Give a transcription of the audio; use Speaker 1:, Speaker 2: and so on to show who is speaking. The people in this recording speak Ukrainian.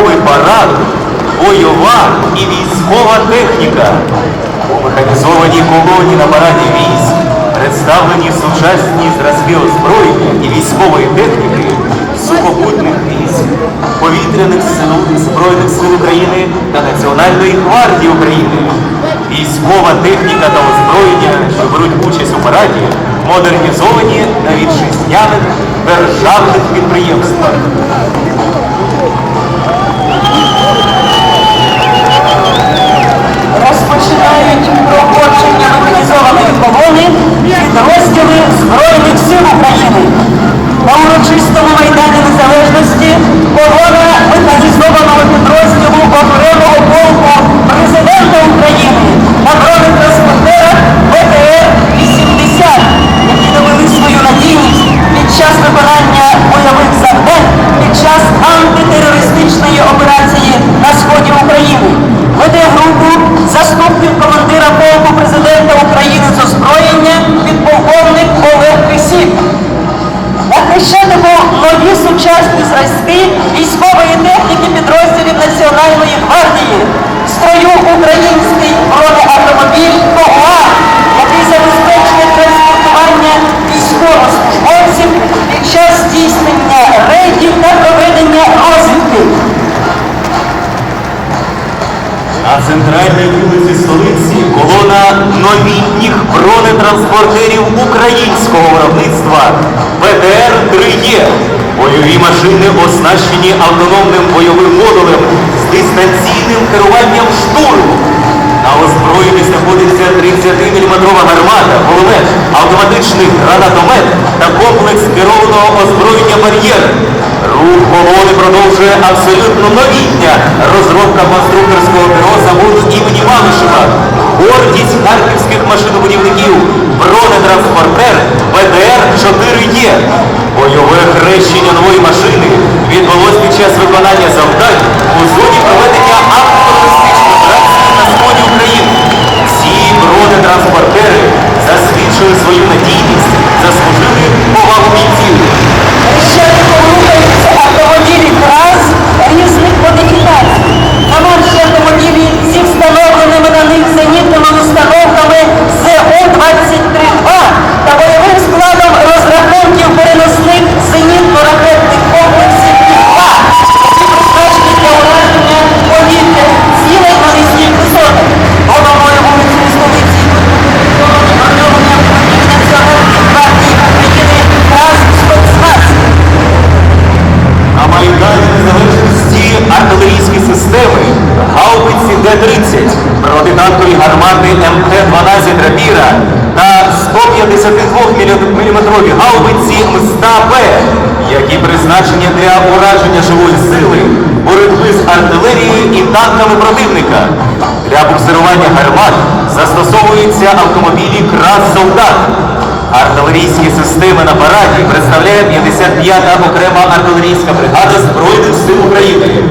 Speaker 1: святковий парад, бойова і військова техніка. У механізованій колоні на параді військ представлені сучасні зразки озброєння і військової техніки сухопутних військ, повітряних сил Збройних сил України та Національної гвардії України. Військова техніка та озброєння, що беруть участь у параді, модернізовані на вітчизняних державних підприємствах.
Speaker 2: На
Speaker 1: центральній вулиці столиці колона новітніх бронетранспортерів українського виробництва БТР-3Е. Бойові машини оснащені автономним бойовим модулем з дистанційним керуванням штурму. На озброєнні знаходиться 30-мм гармата, кулемет, автоматичний гранатомет комплекс керованого озброєння бар'єр. Рух колони продовжує абсолютно новітня розробка конструкторського бюро заводу імені Малишева. Гордість харківських машинобудівників бронетранспортер БТР-4Е. Бойове хрещення нової машини відбулось під час виконання завдань у зоні гармати МТ-12 Рапіра та 152-мм гаубиці МСТА-Б, які призначені для ураження живої сили, боротьби з артилерією і танками противника. Для буксирування гармат застосовуються автомобілі крас солдат. Артилерійські системи на параді представляє 55-та окрема артилерійська бригада Збройних сил України.